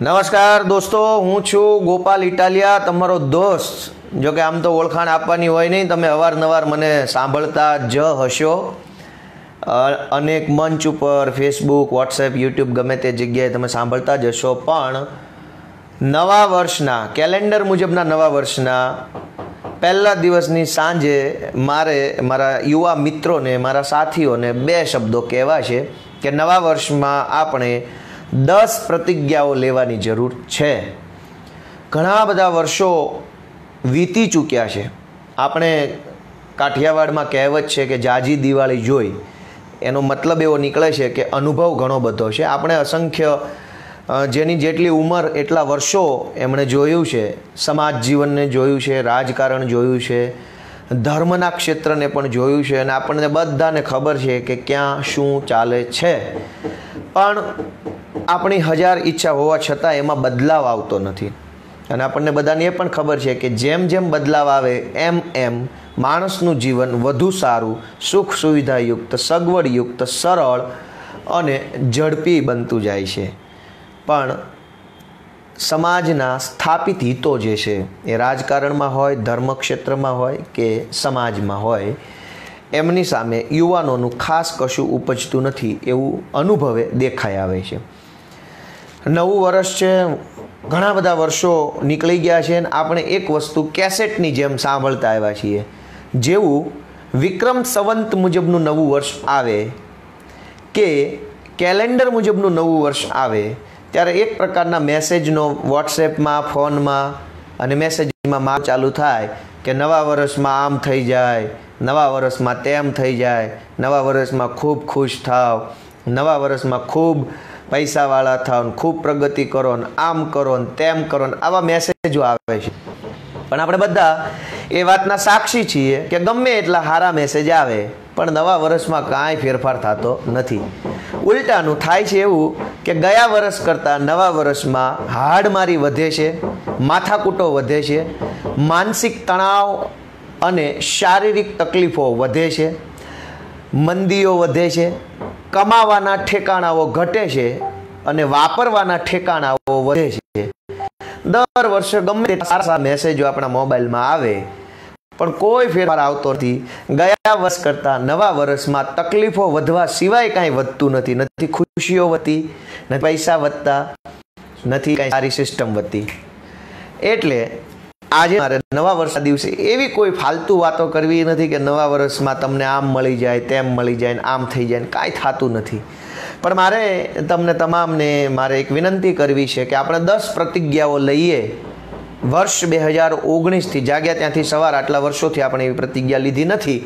નમસ્કાર દોસ્તો, હું છું ગોપાલ ઇટાલિયા, તમારો દોસ્ત. જો કે આમ તો ઓળખાણ આપવાની હોય નહીં, તમે અવારનવાર મને સાંભળતા જ હશો. અનેક મંચ ઉપર ફેસબુક વોટ્સએપ યુટ્યુબ ગમે તે જગ્યાએ તમે સાંભળતા જ હશો. પણ નવા વર્ષના, કેલેન્ડર મુજબના નવા વર્ષના, પહેલા દિવસની સાંજે મારે, મારા યુવા મિત્રોને, મારા સાથીઓને બે શબ્દો કહેવા છે કે નવા વર્ષમાં આપણે દસ પ્રતિજ્ઞાઓ લેવાની જરૂર છે. ઘણા બધા વર્ષો વીતી ચૂક્યા છે. આપણે કાઠિયાવાડમાં કહેવત છે કે જાજી દિવાળી જોઈ. એનો મતલબ એવો નીકળે છે કે અનુભવ ઘણો બધો છે. આપણે અસંખ્ય જેની જેટલી ઉંમર એટલા વર્ષો એમણે જોયું છે. સમાજ જીવનને જોયું છે, રાજકારણ જોયું છે, ધર્મના ક્ષેત્રને પણ જોયું છે અને આપણને બધાને ખબર છે કે ક્યાં શું ચાલે છે. પણ આપણી હજાર ઈચ્છા હોવા છતાં એમાં બદલાવ આવતો નથી. અને આપણને બધાને એ પણ ખબર છે કે જેમ જેમ બદલાવ આવે, એમ એમ માણસનું જીવન વધુ સારું, સુખ સુવિધાયુક્ત, સગવડયુક્ત, સરળ અને ઝડપી બનતું જાય છે. પણ સમાજના સ્થાપિત હિતો જે છે એ રાજકારણમાં હોય, ધર્મક્ષેત્રમાં હોય કે સમાજમાં હોય, એમની સામે યુવાનોનું ખાસ કશું ઉપજતું નથી એવું અનુભવે દેખાઈ આવે છે. નવું વર્ષ છે, ઘણા બધા વર્ષો નીકળી ગયા છે અને આપણે એક વસ્તુ કેસેટની જેમ સાંભળતા આવ્યા છીએ. જેવું વિક્રમ સંવંત મુજબનું નવું વર્ષ આવે કે કેલેન્ડર મુજબનું નવું વર્ષ આવે, ત્યારે એક પ્રકારના મેસેજનો વોટ્સએપમાં, ફોનમાં અને મેસેજમાં માપ ચાલુ થાય કે નવા વર્ષમાં આમ થઈ જાય, નવા વર્ષમાં તેમ થઈ જાય, નવા વર્ષમાં ખૂબ ખુશ થાવ, નવા વર્ષમાં ખૂબ પૈસાવાળા થાવ ને ખૂબ પ્રગતિ કરો ને આમ કરો ને તેમ કરો ને આવા મેસેજો આવે છે. પણ આપણે બધા એ વાતના સાક્ષી છીએ કે ગમે એટલા સારા મેસેજ આવે, પણ નવા વર્ષમાં કાંઈ ફેરફાર થતો નથી. ઉલટાનું થાય છે એવું કે ગયા વર્ષ કરતાં નવા વર્ષમાં હાડમારી વધે છે, માથાકૂટો વધે છે, માનસિક તણાવ અને શારીરિક તકલીફો વધે છે, મંદીઓ વધે છે કમાવાના ઠેકાણાઓ ઘટે છે અને વાપરવાના ઠેકાણાઓ વધે છે. દર વર્ષે ગમે સારા સારા મેસેજો આપણા મોબાઈલમાં આવે, પણ કોઈ ફેરફાર આવતો નથી. ગયા વર્ષ કરતાં નવા વર્ષમાં તકલીફો વધવા સિવાય કાંઈ વધતું નથી. નથી ખુશીઓ વધતી નથી પૈસા વધતા, નથી કાંઈ સારી સિસ્ટમ વધતી એટલે આજે મારે નવા વર્ષના દિવસે એવી કોઈ ફાલતુ વાતો કરવી નથી કે નવા વર્ષમાં તમને આમ મળી જાય, તેમ મળી જાય આમ થઈ જાય કાંઈ થતું નથી. પણ મારે તમને તમામને મારે એક વિનંતી કરવી છે કે આપણે દસ પ્રતિજ્ઞાઓ લઈએ. વર્ષ બે હજાર ઓગણીસથી જાગ્યા ત્યાંથી સવાર આટલા વર્ષોથી આપણે એવી પ્રતિજ્ઞા લીધી નથી.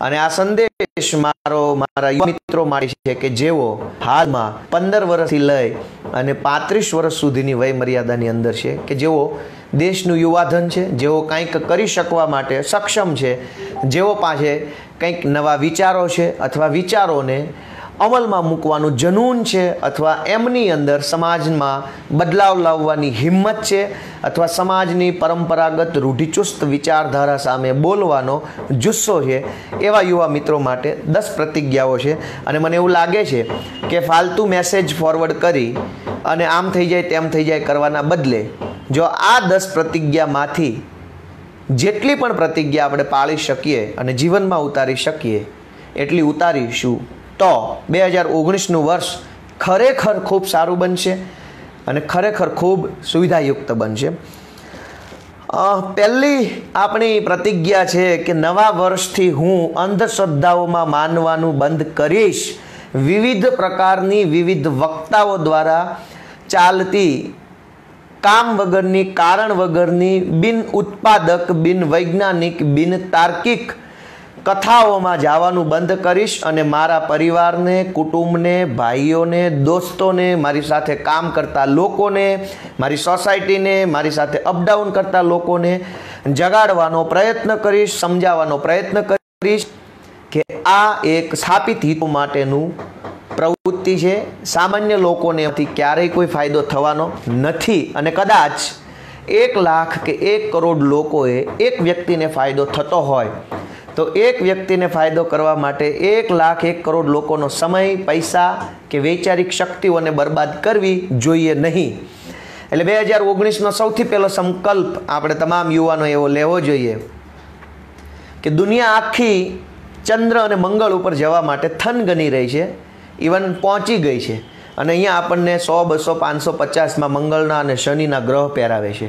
અને આ સંદેશ મારો, મારા યુવા મિત્રો માટે છે કે જેઓ હાલમાં પંદર વર્ષથી લઈ અને પાંત્રીસ વર્ષ સુધીની વય મર્યાદાની અંદર છે કે જેઓ દેશનું યુવાધન છે, જેઓ કંઈક કરી શકવા માટે સક્ષમ છે, જેઓ પાસે કંઈક નવા વિચારો છે અથવા વિચારોને અમલમાં મૂકવાનું જનૂન છે અથવા એમની અંદર સમાજમાં બદલાવ લાવવાની હિંમત છે અથવા સમાજની પરંપરાગત રૂઢિચુસ્ત વિચારધારા સામે બોલવાનો જુસ્સો છે, એવા યુવા મિત્રો માટે દસ પ્રતિજ્ઞાઓ છે. અને મને એવું લાગે છે કે ફાલતુ મેસેજ ફોરવર્ડ કરી અને આમ થઈ જાય તેમ થઈ જાય કરવાના બદલે જો આ દસ પ્રતિજ્ઞામાંથી જેટલી પણ પ્રતિજ્ઞા આપણે પાળી શકીએ અને જીવનમાં ઉતારી શકીએ, એટલી ઉતારીશું. તો બે હજાર ઓગણીસનું વર્ષ ખરેખર ખૂબ સારું બનશે અને ખરેખર ખૂબ સુવિધાયુક્ત બનશે. પહેલી આપણી પ્રતિજ્ઞા છે કે નવા વર્ષથી હું અંધશ્રદ્ધાઓમાં માનવાનું બંધ કરીશ. વિવિધ પ્રકારની વિવિધ વક્તાઓ દ્વારા ચાલતી કામ વગરની કારણ વગરની બિન ઉત્પાદક, બિન વૈજ્ઞાનિક, બિન તાર્કિક કથાઓમાં જવાનું બંધ કરીશ અને મારા પરિવારને, કુટુંબને, ભાઈઓને, દોસ્તોને, મારી સાથે કામ કરતા લોકોને, મારી સોસાયટીને, મારી સાથે અપડાઉન કરતા લોકોને જગાડવાનો પ્રયત્ન કરીશ, સમજાવવાનો પ્રયત્ન કરીશ કે આ એક સ્થાપિત હિતો માટેનું પ્રવૃત્તિ છે. સામાન્ય લોકોને ક્યારેય કોઈ ફાયદો થવાનો નથી. અને કદાચ એક લાખ કે એક કરોડ લોકોએ એક વ્યક્તિને ફાયદો થતો હોય, તો એક વ્યક્તિને ફાયદો કરવા માટે એક લાખ, એક કરોડ લોકોનો સમય, પૈસા કે વૈચારિક શક્તિઓને બરબાદ કરવી જોઈએ નહીં. એટલે બે હજાર ઓગણીસનો સૌથી પહેલો સંકલ્પ આપણે તમામ યુવાનો એવો લેવો જોઈએ કે દુનિયા આખી ચંદ્ર અને મંગળ ઉપર જવા માટે થન ગની રહી છે. ઇવન પહોંચી ગઈ છે. અને અહીંયા આપણને સો, બસો, પાંચસો, પચાસમાં મંગળના અને શનિના ગ્રહ પહેરાવે છે.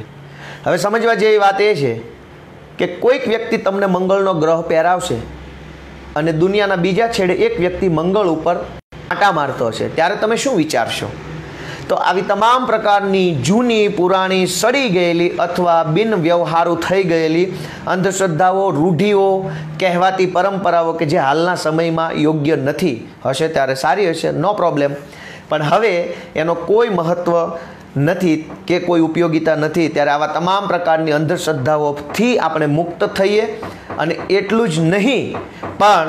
હવે સમજવા જેવી વાત એ છે કે કોઈક વ્યક્તિ તમને મંગળનો ગ્રહ પહેરાવશે અને દુનિયાના બીજા છેડે એક વ્યક્તિ મંગળ ઉપર આંટા મારતો હશે. ત્યારે તમે શું વિચારશો? તો આવી તમામ પ્રકારની જૂની પુરાણી સડી ગયેલી અથવા બિન વ્યવહારુ થઈ ગયેલી અંધશ્રદ્ધાઓ, રૂઢિઓ, કહેવાતી પરંપરાઓ કે જે હાલના સમયમાં યોગ્ય નથી. હશે ત્યારે સારી હશે, નો પ્રોબ્લેમ. પણ હવે એનો કોઈ મહત્ત્વ નથી કે કોઈ ઉપયોગિતા નથી. ત્યારે આવા તમામ પ્રકારની અંધશ્રદ્ધાઓથી આપણે મુક્ત થઈએ અને એટલું જ નહીં, પણ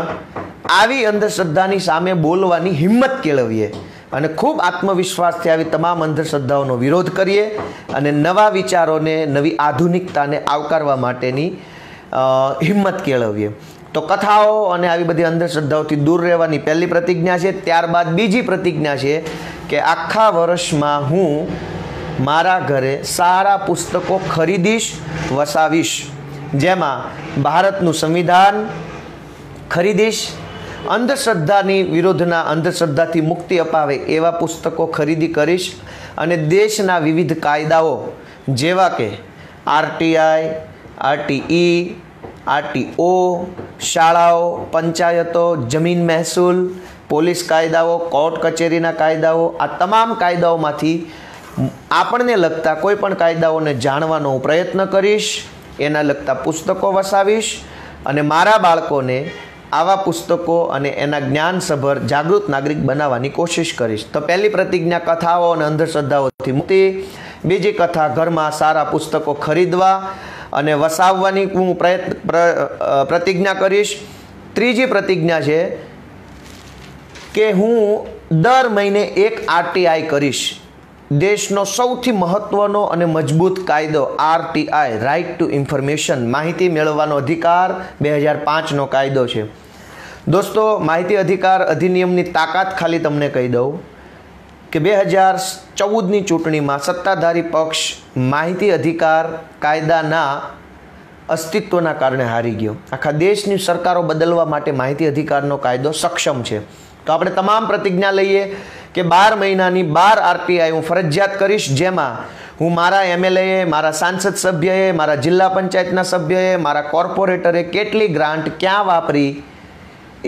આવી અંધશ્રદ્ધાની સામે બોલવાની હિંમત કેળવીએ. અને ખૂબ આત્મવિશ્વાસથી આવી તમામ અંધશ્રદ્ધાઓનો વિરોધ કરીએ અને નવા વિચારોને, નવી આધુનિકતાને આવકારવા માટેની હિંમત કેળવીએ. તો કથાઓ અને આવી બધી અંધશ્રદ્ધાઓથી દૂર રહેવાની પહેલી પ્રતિજ્ઞા છે. ત્યારબાદ બીજી પ્રતિજ્ઞા છે કે આખા વર્ષમાં હું મારા ઘરે સારા પુસ્તકો ખરીદીશ, વસાવીશ. જેમાં ભારતનું સંવિધાન ખરીદીશ અંધશ્રદ્ધાની વિરોધના અંધશ્રદ્ધાથી મુક્તિ અપાવે એવા પુસ્તકો ખરીદી કરીશ અને દેશના વિવિધ કાયદાઓ, જેવા કે આરટીઆઈ, આરટીઈ, આરટીઓ, શાળાઓ, પંચાયતો, જમીન મહેસૂલ, પોલીસ કાયદાઓ, કોર્ટ કચેરીના કાયદાઓ, આ તમામ કાયદાઓમાંથી આપણને લગતા કોઈ પણ કાયદાઓને જાણવાનો પ્રયત્ન કરીશ, એના લગતા પુસ્તકો વસાવીશ અને મારા બાળકોને આવા પુસ્તકો અને એના જ્ઞાનસભર જાગૃત નાગરિક બનાવવાની કોશિશ કરીશ. તો પહેલી પ્રતિજ્ઞા કથાઓ અને અંધશ્રદ્ધાઓથી મુક્તિ. બીજી કથા, ઘરમાં સારા પુસ્તકો ખરીદવા અને વસાવવાની હું પ્રયત્ન પ્રતિજ્ઞા કરીશ. ત્રીજી પ્રતિજ્ઞા છે કે હું દર મહિને એક આરટીઆઈ કરીશ. દેશનો સૌથી મહત્વનો અને મજબૂત કાયદો આરટીઆઈ રાઇટ ટુ ઇન્ફોર્મેશન માહિતી મેળવવાનો અધિકાર બે હજાર પાંચનો કાયદો છે. દોસ્તો, માહિતી અધિકાર અધિનિયમની તાકાત ખાલી તમને કહી દઉં કે બે હજાર ચૌદની ચૂંટણીમાં સત્તાધારી પક્ષ માહિતી અધિકાર કાયદાના અસ્તિત્વના કારણે હારી ગયો. આખા દેશની સરકારો બદલવા માટે માહિતી અધિકારનો કાયદો સક્ષમ છે. તો આપણે તમામ પ્રતિજ્ઞા લઈએ કે બાર મહિનાની બાર આરટીઆઈ હું ફરજિયાત કરીશ, જેમાં હું મારા એમએલએ મારા સાંસદ સભ્યએ, મારા જિલ્લા પંચાયતના સભ્યએ, મારા કોર્પોરેટરે કેટલી ગ્રાન્ટ ક્યાં વાપરી,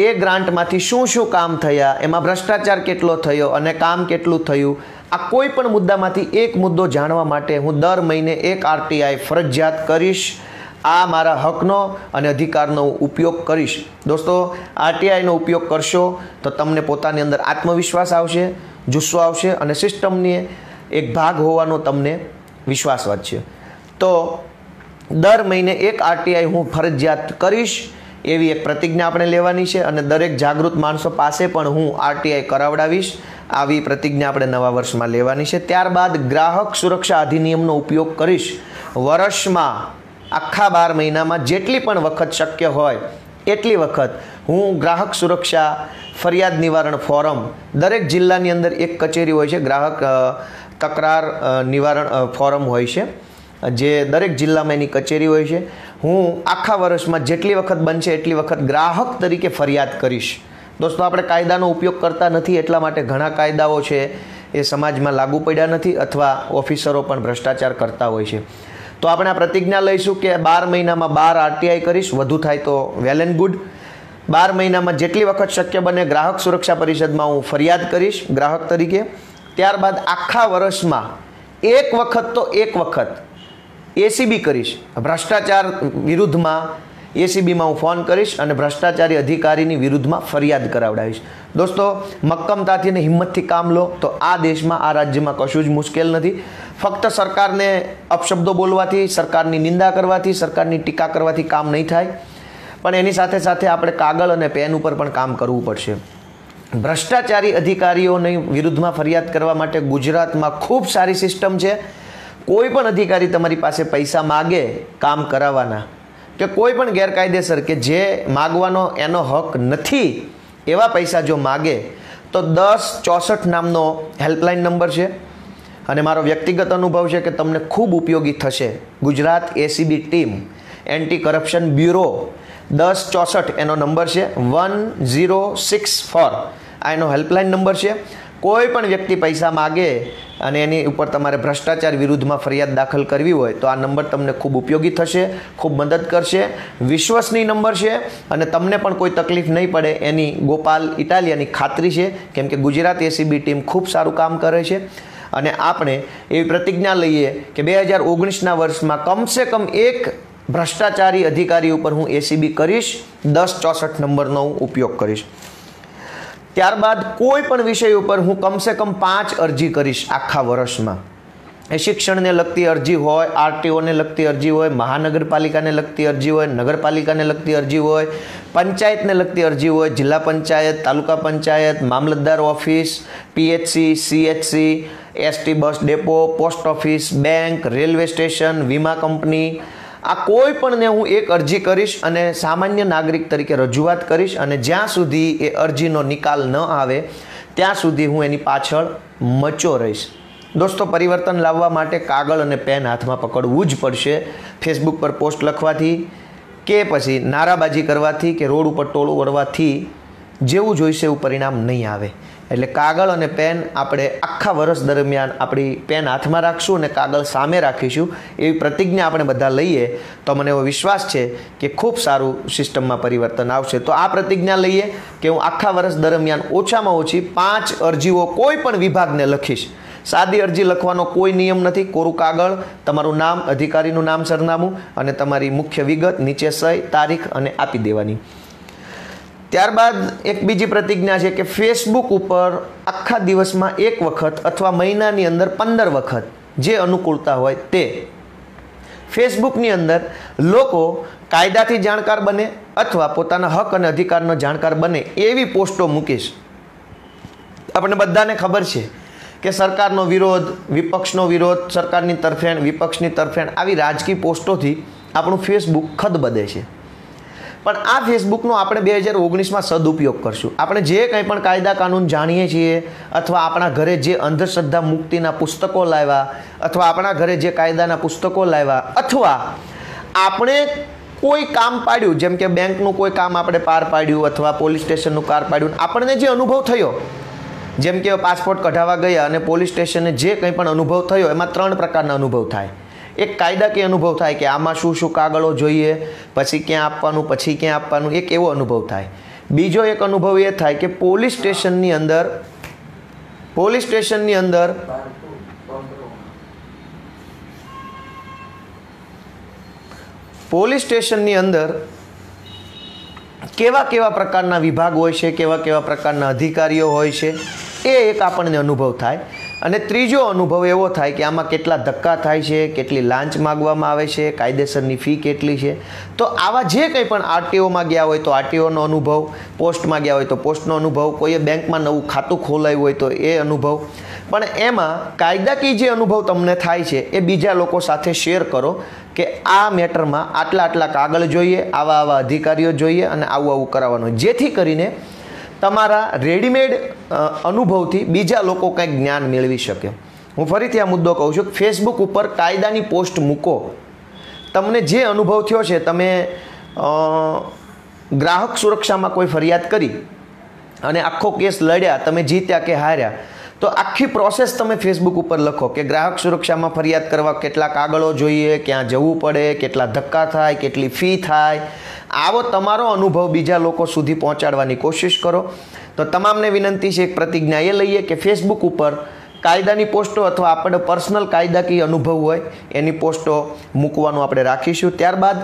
એ ગ્રાન્ટમાંથી શું શું કામ થયા, એમાં ભ્રષ્ટાચાર કેટલો થયો અને કામ કેટલું થયું, આ કોઈ પણ મુદ્દામાંથી એક મુદ્દો જાણવા માટે હું દર મહિને એક આરટીઆઈ ફરજિયાત કરીશ. આ મારા હકનો અને અધિકારનો ઉપયોગ કરીશ. દોસ્તો, આરટીઆઈનો ઉપયોગ કરશો તો તમને પોતાની અંદર આત્મવિશ્વાસ આવશે, જુસ્સો આવશે અને સિસ્ટમની એક ભાગ હોવાનો તમને વિશ્વાસ વધશે. તો દર મહિને એક આરટીઆઈ હું ફરજિયાત કરીશ એવી એક પ્રતિજ્ઞા આપણે લેવાની છે અને દરેક જાગૃત માણસો પાસે પણ હું આરટીઆઈ કરાવડાવીશ. આવી પ્રતિજ્ઞા આપણે નવા વર્ષમાં લેવાની છે. ત્યારબાદ ગ્રાહક સુરક્ષા અધિનિયમનો ઉપયોગ કરીશ. વર્ષમાં આખા બાર મહિનામાં જેટલી પણ વખત શક્ય હોય, એટલી વખત હું ગ્રાહક સુરક્ષા ફરિયાદ નિવારણ ફોરમ, દરેક જિલ્લાની અંદર એક કચેરી હોય છે, ગ્રાહક તકરાર નિવારણ ફોરમ હોય છે, જે દરેક જિલ્લામાં એની કચેરી હોય છે. હું આખા વર્ષમાં જેટલી વખત બનશે, એટલી વખત ગ્રાહક તરીકે ફરિયાદ કરીશ. દોસ્તો, આપણે કાયદાનો ઉપયોગ કરતા નથી, એટલા માટે ઘણા કાયદાઓ છે, એ સમાજમાં લાગુ પડ્યા નથી, અથવા ઓફિસરો પણ ભ્રષ્ટાચાર કરતા હોય છે. તો આપણે આ પ્રતિજ્ઞા લઈશું કે બાર મહિનામાં બાર આરટીઆઈ કરીશ, વધુ થાય તો વેલ એન્ડ ગુડ. બાર મહિનામાં જેટલી વખત શક્ય બને ગ્રાહક સુરક્ષા પરિષદમાં હું ફરિયાદ કરીશ, ગ્રાહક તરીકે. ત્યારબાદ આખા વર્ષમાં એક વખત તો એક વખત એસીબી કરીશ. ભ્રષ્ટાચાર વિરુદ્ધમાં એસીબીમાં હું ફોન કરીશ અને ભ્રષ્ટાચારી અધિકારીની વિરુદ્ધમાં ફરિયાદ કરાવડાવીશ. દોસ્તો, મક્કમતાથી અને હિંમતથી કામ લો તો આ દેશમાં, આ રાજ્યમાં કશું જ મુશ્કેલ નથી. ફક્ત સરકારને અપશબ્દો બોલવાથી, સરકારની નિંદા કરવાથી, સરકારની ટીકા કરવાથી કામ નહીં થાય. પણ એની સાથે સાથે આપણે કાગળ અને પેન ઉપર પણ કામ કરવું પડશે. ભ્રષ્ટાચારી અધિકારીઓની વિરુદ્ધમાં ફરિયાદ કરવા માટે ગુજરાતમાં ખૂબ સારી સિસ્ટમ છે. કોઈ પણ અધિકારી તમારી પાસે પૈસા માગે, કામ કરાવવાના. કે કોઈ પણ ગેરકાયદેસર કે જે માગવાનો એનો હક નથી, એવા પૈસા જો માગે, તો દસ ચોસઠ નામનો હેલ્પલાઇન નંબર છે. અને મારો વ્યક્તિગત અનુભવ છે કે તમને ખૂબ ઉપયોગી થશે. Gujarat ACB team anti corruption bureau, દસ ચોસઠ એનો નંબર છે, વન ઝીરો સિક્સ ફોર. આ એનો હેલ્પલાઇન નંબર છે. કોઈ પણ વ્યક્તિ પૈસા માગે અને એની ઉપર તમારે ભ્રષ્ટાચાર વિરુદ્ધમાં ફરિયાદ દાખલ કરવી હોય, તો આ નંબર તમને ખૂબ ઉપયોગી થશે, ખૂબ મદદ કરશે. વિશ્વસનીય નંબર છે અને તમને પણ કોઈ તકલીફ નહીં પડે. એની ગોપાલ ઇટાલિયાની ખાતરી છે, કેમ કે ગુજરાત એસીબી ટીમ ખૂબ સારું કામ કરે છે. અને આપણે એવી પ્રતિજ્ઞા લઈએ કે બે હજાર ઓગણીસના વર્ષમાં કમસે કમ એક ભ્રષ્ટાચારી અધિકારી ઉપર હું એસીબી કરીશ, દસ ચોસઠ નંબરનો હું ઉપયોગ કરીશ. ત્યારબાદ કોઈ પણ વિષય ઉપર હું કમસે કમ પાંચ અરજી કરીશ આખા વર્ષમાં. એ શિક્ષણને લગતી અરજી હોય, આરટીઓને લગતી અરજી હોય, મહાનગરપાલિકાને લગતી અરજી હોય, નગરપાલિકાને લગતી અરજી હોય, પંચાયતને લગતી અરજી હોય, જિલ્લા panchayat, taluka panchayat, mamlatdar office, PHC, CHC, ST bus depot, post office, bank, railway station, વીમા કંપની આ કોઈ પણને હું એક અરજી કરીશ અને સામાન્ય નાગરિક તરીકે રજૂઆત કરીશ અને જ્યાં સુધી એ અરજીનો નિકાલ ન આવે, ત્યાં સુધી હું એની પાછળ મચો રહીશ. દોસ્તો, પરિવર્તન લાવવા માટે કાગળ અને પેન હાથમાં પકડવું જ પડશે. ફેસબુક પર પોસ્ટ લખવાથી કે પછી નારાબાજી કરવાથી કે રોડ ઉપર ટોળું વળવાથી જેવું જોઈશે એવું પરિણામ નહીં આવે. એટલે કાગળ અને પેન આપણે આખા વર્ષ દરમિયાન આપણી પેન હાથમાં રાખશું અને કાગળ સામે રાખીશું. એવી પ્રતિજ્ઞા આપણે બધા લઈએ તો મને એવો વિશ્વાસ છે કે ખૂબ સારું સિસ્ટમમાં પરિવર્તન આવશે. તો આ પ્રતિજ્ઞા લઈએ કે હું આખા વર્ષ દરમિયાન ઓછામાં ઓછી પાંચ અરજીઓ કોઈ પણ વિભાગને લખીશ. સાદી અરજી લખવાનો કોઈ નિયમ નથી. કોરું કાગળ, તમારું નામ, અધિકારીનું નામ સરનામું અને તમારી મુખ્ય વિગત નીચે સહી, તારીખ અને આપી દેવાની. ત્યારબાદ એક બીજી પ્રતિજ્ઞા છે કે ફેસબુક ઉપર આખા દિવસમાં એક વખત અથવા મહિનાની અંદર પંદર વખત જે અનુકૂળતા હોય તે. ફેસબુકની અંદર લોકો કાયદાથી જાણકાર બને અથવા પોતાના હક અને અધિકારનો જાણકાર બને એવી પોસ્ટો મૂકીશ આપણે બધાને ખબર છે કે સરકારનો વિરોધ, વિપક્ષનો વિરોધ, સરકારની તરફેણ, વિપક્ષની તરફેણ આવી રાજકીય પોસ્ટોથી આપણું ફેસબુક ખદબદે છે. પણ આ ફેસબુકનો આપણે બે હજાર ઓગણીસમાં સદુપયોગ કરશું. આપણે જે કંઈ પણ કાયદા કાનૂન જાણીએ છીએ, અથવા આપણા ઘરે જે અંધશ્રદ્ધા મુક્તિના પુસ્તકો લાવ્યા, અથવા આપણા ઘરે જે કાયદાના પુસ્તકો લાવ્યા, અથવા આપણે કોઈ કામ પાડ્યું, જેમ કે બેંકનું કોઈ કામ આપણે પાર પાડ્યું, અથવા પોલીસ સ્ટેશનનું કાર પાડ્યું, આપણને જે અનુભવ થયો, જેમ કે પાસપોર્ટ કઢાવવા ગયા અને પોલીસ સ્ટેશને જે કંઈ પણ અનુભવ થયો, એમાં ત્રણ પ્રકારના અનુભવ થાય. એક કાયદાકીય અનુભવ થાય કે આમાં શું શું કાગળો જોઈએ, પછી ક્યાં આપવાનું, પછી ક્યાં આપવાનું, એક એવો અનુભવ થાય. બીજો એક અનુભવ એ થાય કે પોલીસ સ્ટેશનની અંદર, પોલીસ સ્ટેશનની અંદર પોલીસ સ્ટેશનની અંદર કેવા કેવા પ્રકારના વિભાગ હોય છે, કેવા કેવા પ્રકારના અધિકારીઓ હોય છે, એ એક આપણને અનુભવ થાય. અને ત્રીજો અનુભવ એવો થાય કે આમાં કેટલા ધક્કા થાય છે, કેટલી લાંચ માગવામાં આવે છે, કાયદેસરની ફી કેટલી છે. તો આવા જે કંઈ પણ આરટીઓમાં ગયા હોય તો આરટીઓનો અનુભવ પોસ્ટમાં ગયા હોય તો પોસ્ટનો અનુભવ, કોઈએ બેંકમાં નવું ખાતું ખોલાવ્યું હોય તો એ અનુભવ. પણ એમાં કાયદાકીય જે અનુભવ તમને થાય છે એ બીજા લોકો સાથે શેર કરો કે આ મેટરમાં આટલા આટલા કાગળ જોઈએ, આવા આવા અધિકારીઓ જોઈએ અને આવું આવું કરાવવાનું જેથી કરીને તમારા રેડીમેડ અનુભવથી બીજા લોકો કંઈક જ્ઞાન મેળવી શકે. હું ફરીથી આ મુદ્દો કહું છું કે ફેસબુક ઉપર કાયદાની પોસ્ટ મૂકો. તમને જે અનુભવ થયો છે, તમે ગ્રાહક સુરક્ષામાં કોઈ ફરિયાદ કરી અને આખો કેસ લડ્યા, તમે જીત્યા કે હાર્યા, તો આખી પ્રોસેસ તમે ફેસબુક ઉપર લખો કે ગ્રાહક સુરક્ષામાં ફરિયાદ કરવા કેટલા કાગળો જોઈએ, ક્યાં જવું પડે, કેટલા ધક્કા થાય, કેટલી ફી થાય આવો તમારો અનુભવ બીજા લોકો સુધી પહોંચાડવાની કોશિશ કરો. તો તમામને વિનંતી છે એક પ્રતિજ્ઞા એ લઈએ કે ફેસબુક ઉપર કાયદાની પોસ્ટો અથવા આપણે પર્સનલ કાયદાકીય અનુભવ હોય, એની પોસ્ટો મૂકવાનું આપણે રાખીશું. ત્યારબાદ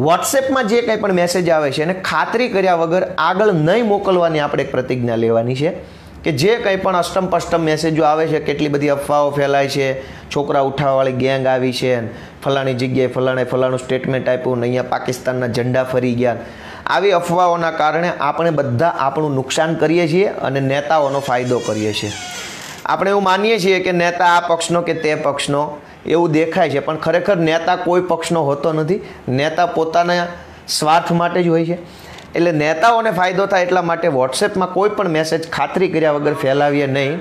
વોટ્સએપમાં જે કંઈ પણ મેસેજ આવે છે એને ખાતરી કર્યા વગર આગળ નહીં મોકલવાની આપણે એક પ્રતિજ્ઞા લેવાની છે. કે જે કંઈ પણ અષ્ટમ પષ્ટમ મેસેજો આવે છે, કેટલી બધી અફવાઓ ફેલાય છે, છોકરા ઉઠાવવાળી ગેંગ આવી છે, ફલાણી જગ્યાએ ફલાણે ફલાણું સ્ટેટમેન્ટ આપ્યું ને અહીંયા પાકિસ્તાનના ઝંડા ફરી ગયા. આવી અફવાઓના કારણે આપણે બધા આપણું નુકસાન કરીએ છીએ અને નેતાઓનો ફાયદો કરીએ છીએ. આપણે એવું માનીએ છીએ કે નેતા આ પક્ષનો કે તે પક્ષનો, એવું દેખાય છે, પણ ખરેખર નેતા કોઈ પક્ષનો હોતો નથી. નેતા પોતાના સ્વાર્થ માટે જ હોય છે. એટલે નેતાઓને ફાયદો થાય એટલા માટે વોટ્સએપમાં કોઈ પણ મેસેજ ખાતરી કર્યા વગર ફેલાવીએ નહીં.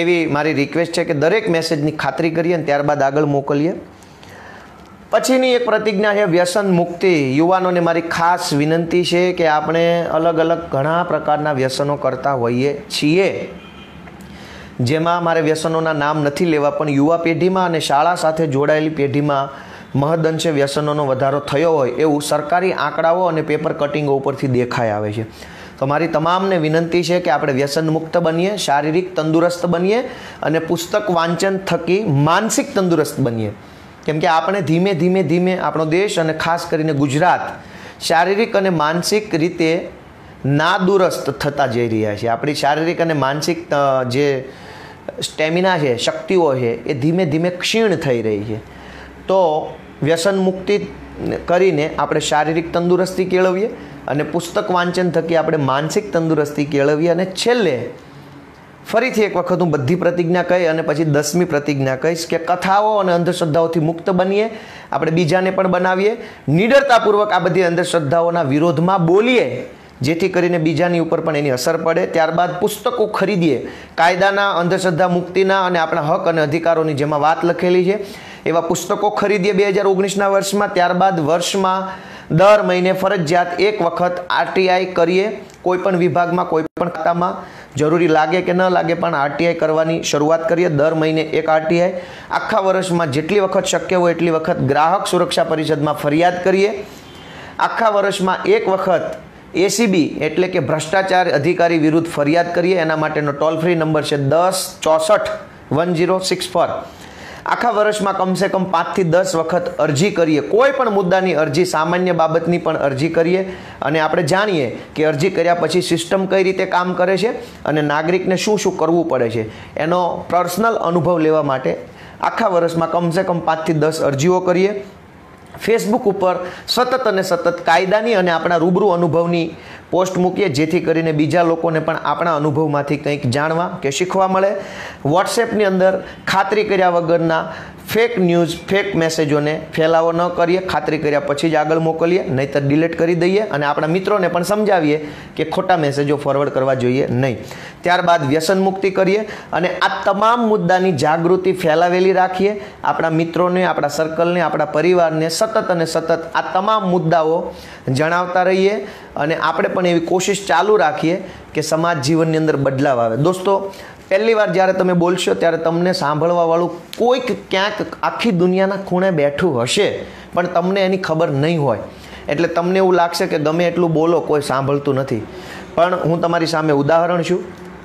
એવી મારી રિક્વેસ્ટ છે કે દરેક મેસેજની ખાતરી કરીએ અને ત્યારબાદ આગળ મોકલીએ. પછીની એક પ્રતિજ્ઞા છે વ્યસન મુક્તિ. યુવાનોને મારી ખાસ વિનંતી છે કે આપણે અલગ અલગ ઘણા પ્રકારના વ્યસનો કરતા હોઈએ છીએ. જેમાં મારે વ્યસનોના નામ નથી લેવા, પણ યુવા પેઢીમાં અને શાળા સાથે જોડાયેલી પેઢીમાં મહદઅંશે વ્યસનોનો વધારો થયો હોય એવું સરકારી આંકડાઓ અને પેપર કટિંગો ઉપરથી દેખાઈ આવે છે. તો મારી તમામને વિનંતી છે કે આપણે વ્યસન મુક્ત બનીએ, શારીરિક તંદુરસ્ત બનીએ અને પુસ્તક વાંચન થકી માનસિક તંદુરસ્ત બનીએ. કેમ કે આપણે ધીમે ધીમે ધીમે આપણો દેશ અને ખાસ કરીને ગુજરાત શારીરિક અને માનસિક રીતે નાદુરસ્ત થતા જઈ રહ્યા છે. આપણી શારીરિક અને માનસિક જે સ્ટેમિના છે, શક્તિઓ છે, એ ધીમે ધીમે ક્ષીણ થઈ રહી છે. તો વ્યસન મુક્તિ કરીને આપણે શારીરિક તંદુરસ્તી કેળવીએ અને પુસ્તક વાંચન થકી આપણે માનસિક તંદુરસ્તી કેળવીએ અને છેલ્લે ફરીથી એક વખત હું બધી પ્રતિજ્ઞા કહી અને પછી દસમી પ્રતિજ્ઞા કહીશ કે કથાઓ અને અંધશ્રદ્ધાઓથી મુક્ત બનીએ. આપણે બીજાને પણ બનાવીએ. નિડરતાપૂર્વક આ બધી અંધશ્રદ્ધાઓના વિરોધમાં બોલીએ, જેથી કરીને બીજાની ઉપર પણ એની અસર પડે. ત્યારબાદ પુસ્તકો ખરીદીએ. કાયદાના, અંધશ્રદ્ધા મુક્તિના અને આપણા હક અને અધિકારોની જેમાં વાત લખેલી છે. એવા પુસ્તકો ખરીદીએ બે હજાર ઓગણીસના વર્ષમાં. ત્યારબાદ વર્ષમાં દર મહિને ફરજિયાત એક વખત આરટીઆઈ કરીએ. કોઈ પણ વિભાગમાં કોઈપણ ખાતામાં. જરૂરી લાગે કે ન લાગે પણ આરટીઆઈ કરવાની શરૂઆત કરીએ. દર મહિને એક આરટીઆઈ. આખા વર્ષમાં જેટલી વખત શક્ય હોય એટલી વખત ગ્રાહક સુરક્ષા પરિષદમાં ફરિયાદ કરીએ. આખા વર્ષમાં એક વખત એસીબી, એટલે કે ભ્રષ્ટાચાર અધિકારી વિરુદ્ધ ફરિયાદ કરીએ. એના માટેનો ટોલ ફ્રી નંબર છે દસ ચોસઠ વન જીરો સિક્સ ફોર. આખા વર્ષમાં કમસે કમ પાંચથી દસ વખત અરજી કરીએ. કોઈ પણ મુદ્દાની અરજી, સામાન્ય બાબતની પણ અરજી કરીએ અને આપણે જાણીએ કે અરજી કર્યા પછી સિસ્ટમ કઈ રીતે કામ કરે છે અને નાગરિકને શું શું કરવું પડે છે. એનો પર્સનલ અનુભવ લેવા માટે આખા વર્ષમાં કમસે કમ પાંચથી દસ અરજીઓ કરીએ. ફેસબુક ઉપર સતત અને સતત કાયદાની અને આપણા રૂબરૂ અનુભવની પોસ્ટ મૂકીએ, જેથી કરીને બીજા લોકોને પણ આપણા અનુભવમાંથી કંઈક જાણવા કે શીખવા મળે. વોટ્સએપની અંદર ખાતરી કર્યા વગરના ફેક ન્યૂઝ ફેક મેસેજોને ફેલાવો ન કરીએ, ખાતરી કર્યા પછી જ આગળ મોકલીએ, નહીંતર ડિલીટ કરી દઈએ અને આપણા મિત્રોને પણ સમજાવીએ કે ખોટા મેસેજો ફોરવર્ડ કરવા જોઈએ નહીં. ત્યારબાદ વ્યસન મુક્તિ કરીએ અને આ તમામ મુદ્દાની જાગૃતિ ફેલાવેલી રાખીએ. આપણા મિત્રોને, આપણા સર્કલને આપણા પરિવારને સતત અને સતત આ તમામ મુદ્દાઓ જણાવતા રહીએ અને આપણે પણ એવી કોશિશ ચાલુ રાખીએ કે સમાજ જીવનની અંદર બદલાવ આવે. દોસ્તો પહેલી વાર જ્યારે તમે બોલશો ત્યારે તમને સાંભળવાવાળું કોઈક ક્યાંક આખી દુનિયાના ખૂણે બેઠું હશે, પણ તમને એની ખબર નહીં હોય. એટલે તમને એવું લાગશે કે ગમે એટલું બોલો, કોઈ સાંભળતું નથી. પણ હું તમારી સામે ઉદાહરણ છું.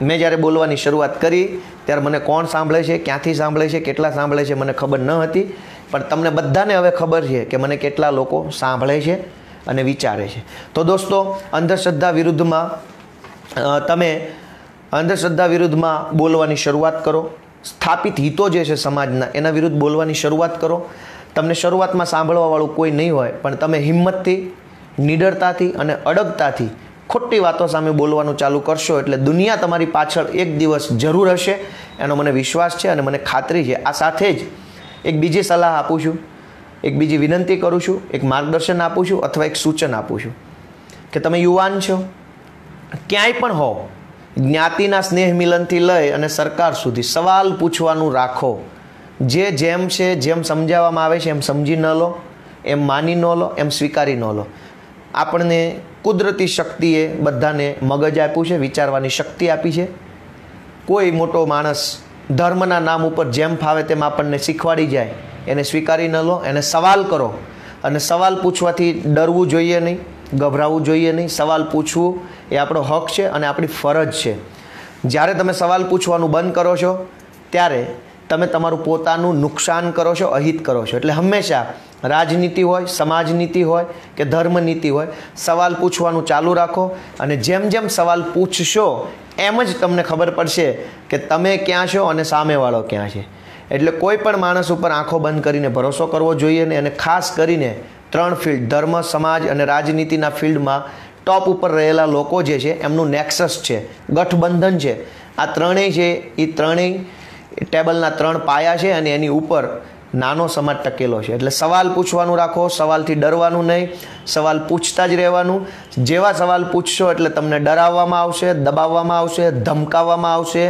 મેં જ્યારે બોલવાની શરૂઆત કરી, ત્યારે મને કોણ સાંભળે છે, ક્યાંથી સાંભળે છે, કેટલા સાંભળે છે, મને ખબર ન હતી. પણ તમને બધાને હવે ખબર છે કે મને કેટલા લોકો સાંભળે છે અને વિચારે છે. તો દોસ્તો, અંધશ્રદ્ધા વિરુદ્ધમાં તમે અંધશ્રદ્ધા વિરુદ્ધમાં બોલવાની શરૂઆત કરો. સ્થાપિત હિતો જે છે સમાજના, એના વિરુદ્ધ બોલવાની શરૂઆત કરો. તમને શરૂઆતમાં સાંભળવાવાળું કોઈ નહીં હોય, પણ તમે હિંમતથી, નિડરતાથી અને અડગતાથી ખોટી વાતો સામે બોલવાનું ચાલુ કરશો એટલે દુનિયા તમારી પાછળ એક દિવસ જરૂર હશે. એનો મને વિશ્વાસ છે અને મને ખાતરી છે. આ સાથે જ એક બીજી સલાહ આપું છું. એક બીજી વિનંતી કરું છું. એક માર્ગદર્શન આપું છું અથવા એક સૂચન આપું છું કે તમે યુવાન છો, ક્યાંય પણ હો જ્ઞાતિના સ્નેહ મિલનથી લઈ અને સરકાર સુધી સવાલ પૂછવાનું રાખો. જે જેમ છે, જેમ સમજાવવામાં આવે છે, એમ સમજી ન લો, એમ માની ન લો, એમ સ્વીકારી ન લો. આપણને કુદરતી શક્તિએ બધાને મગજ આપ્યું છે, વિચારવાની શક્તિ આપી છે. કોઈ મોટો માણસ ધર્મના નામ ઉપર જેમ ફાવે તેમ આપણને શીખવાડી જાય. એને સ્વીકારી ન લો, એને સવાલ કરો. અને સવાલ પૂછવાથી ડરવું જોઈએ નહીં. ગભરાવું જોઈએ નહીં. સવાલ પૂછવું એ આપણો હક છે અને આપણી ફરજ છે. જ્યારે તમે સવાલ પૂછવાનું બંધ કરો છો, ત્યારે તમે તમારું પોતાનું નુકસાન કરો છો, અહિત કરો છો. એટલે હંમેશા રાજનીતિ હોય સમાજ નીતિ હોય કે ધર્મ નીતિ હોય, સવાલ પૂછવાનું ચાલુ રાખો અને જેમ જેમ સવાલ પૂછશો, એમ જ તમને ખબર પડશે કે તમે ક્યાં છો અને સામેવાળો ક્યાં છે. એટલે કોઈ પણ માણસ ઉપર આંખો બંધ કરીને ભરોસો કરવો જોઈએ ને અને ખાસ કરીને ત્રણ ફિલ્ડ ધર્મ, સમાજ અને રાજનીતિના ફિલ્ડમાં ટોપ ઉપર રહેલા લોકો જે છે, એમનું નેક્સસ છે, ગઠબંધન છે. આ ત્રણેય છે એ ત્રણેય ટેબલના ત્રણ પાયા છે અને એની ઉપર નાનો સમાજ ટકેલો છે. એટલે સવાલ પૂછવાનું રાખો, સવાલથી ડરવાનું નહીં, સવાલ પૂછતા જ રહેવાનું. જેવા સવાલ પૂછશો એટલે તમને ડરાવવામાં આવશે, દબાવવામાં આવશે, ધમકાવવામાં આવશે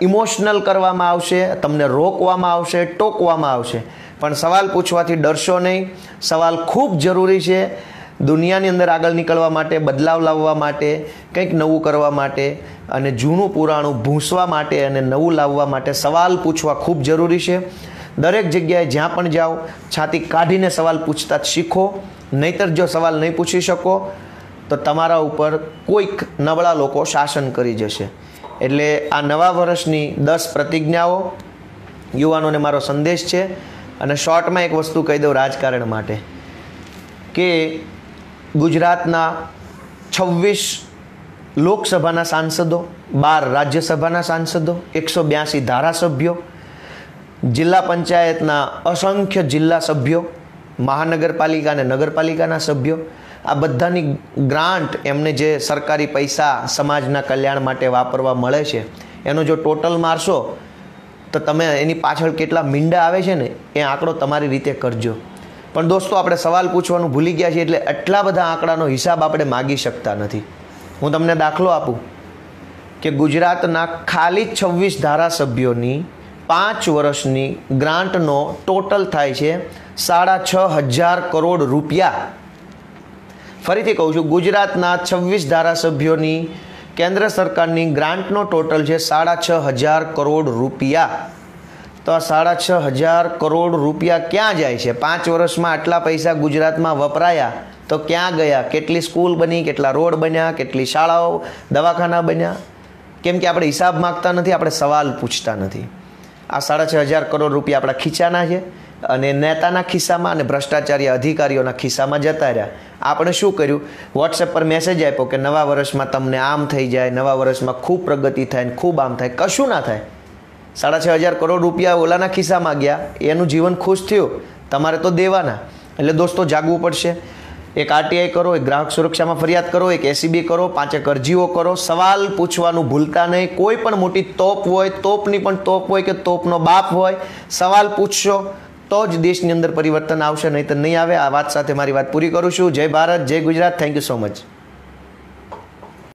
ઇમોશનલ કરવામાં આવશે, તમને રોકવામાં આવશે, ટોકવામાં આવશે. પણ સવાલ પૂછવાથી ડરશો નહીં. સવાલ ખૂબ જરૂરી છે દુનિયાની અંદર આગળ નીકળવા માટે, બદલાવ લાવવા માટે, કંઈક નવું કરવા માટે અને જૂનું પુરાણું ભૂંસવા માટે અને નવું લાવવા માટે સવાલ પૂછવા ખૂબ જરૂરી છે. દરેક જગ્યાએ જ્યાં પણ જાઓ, છાતી કાઢીને સવાલ પૂછતા શીખો. નહીતર જો સવાલ નહીં પૂછી શકો, તો તમારા ઉપર કોઈક નબળા લોકો શાસન કરી જશે. એટલે આ નવા વર્ષની દસ પ્રતિજ્ઞાઓ યુવાનોને મારો સંદેશ છે. અને શોર્ટમાં એક વસ્તુ કહી દઉં રાજકારણ માટે, કે ગુજરાતના છવ્વીસ લોકસભાના સાંસદો, બાર રાજ્યસભાના સાંસદો, એકસો બ્યાસી ધારાસભ્યો, જિલ્લા પંચાયતના અસંખ્ય જિલ્લા સભ્યો, મહાનગરપાલિકા અને નગરપાલિકાના સભ્યો, આ બધાની ગ્રાન્ટ એમને જે સરકારી પૈસા સમાજના કલ્યાણ માટે વાપરવા મળે છે, એનો જો ટોટલ મારશો તો તમે એની પાછળ કેટલા મીંડા આવે છે ને, એ આંકડો તમારી રીતે કરજો. પણ દોસ્તો, આપણે સવાલ પૂછવાનું ભૂલી ગયા છીએ એટલે એટલા બધા આંકડાનો હિસાબ આપણે માગી શકતા નથી. હું તમને દાખલો આપું. કે ગુજરાતના ખાલી છવ્વીસ ધારાસભ્યોની પાંચ વર્ષની ગ્રાન્ટનો ટોટલ થાય છે સાડા છ હજાર કરોડ રૂપિયા. ફરીથી કહું છું, ગુજરાતના છવ્વીસ ધારાસભ્યોની કેન્દ્ર સરકારની ગ્રાન્ટનો ટોટલ છે સાડા છ હજાર કરોડ રૂપિયા. તો આ સાડા છ હજાર કરોડ રૂપિયા ક્યાં જાય છે? પાંચ વર્ષમાં આટલા પૈસા ગુજરાતમાં વપરાયા તો ક્યાં ગયા? કેટલી સ્કૂલ બની, કેટલા રોડ બન્યા, કેટલી શાળાઓ, દવાખાના બન્યા? કેમ કે આપણે હિસાબ માગતા નથી, આપણે સવાલ પૂછતા નથી. આ સાડા છ હજાર કરોડ રૂપિયા આપણા ખીચાના છે. અને નેતાના ખિસ્સામાં અને ભ્રષ્ટાચારી અધિકારીઓના ખિસ્સામાં જતા રહ્યા. આપણે શું કર્યું? વોટ્સએપ પર મેસેજ આપ્યો કે નવા વર્ષમાં તમને આમ થઈ જાય, નવા વર્ષમાં ખૂબ પ્રગતિ થાય ને ખૂબ આમ થાય. કશું ના થાય. સાડા છ હજાર કરોડ રૂપિયા ઓલાના ખિસ્સામાં ગયા. એનું જીવન ખુશ થયું. તમારે તો દેવાના. એટલે દોસ્તો જાગવું પડશે. એક આરટીઆઈ કરો, એક ગ્રાહક સુરક્ષામાં ફરિયાદ કરો, એક એસીબી કરો, પાંચેક અરજીઓ કરો. સવાલ પૂછવાનું ભૂલતા નહીં. કોઈ પણ મોટી તોપ હોય, તોપની પણ તોપ હોય કે તોપનો બાપ હોય, સવાલ પૂછશો. તો જ દેશની અંદર પરિવર્તન આવશે નહીં તો નહીં આવે. આ વાત સાથે મારી વાત પૂરી કરું છું. જય ભારત, જય Gujarat. Thank you so much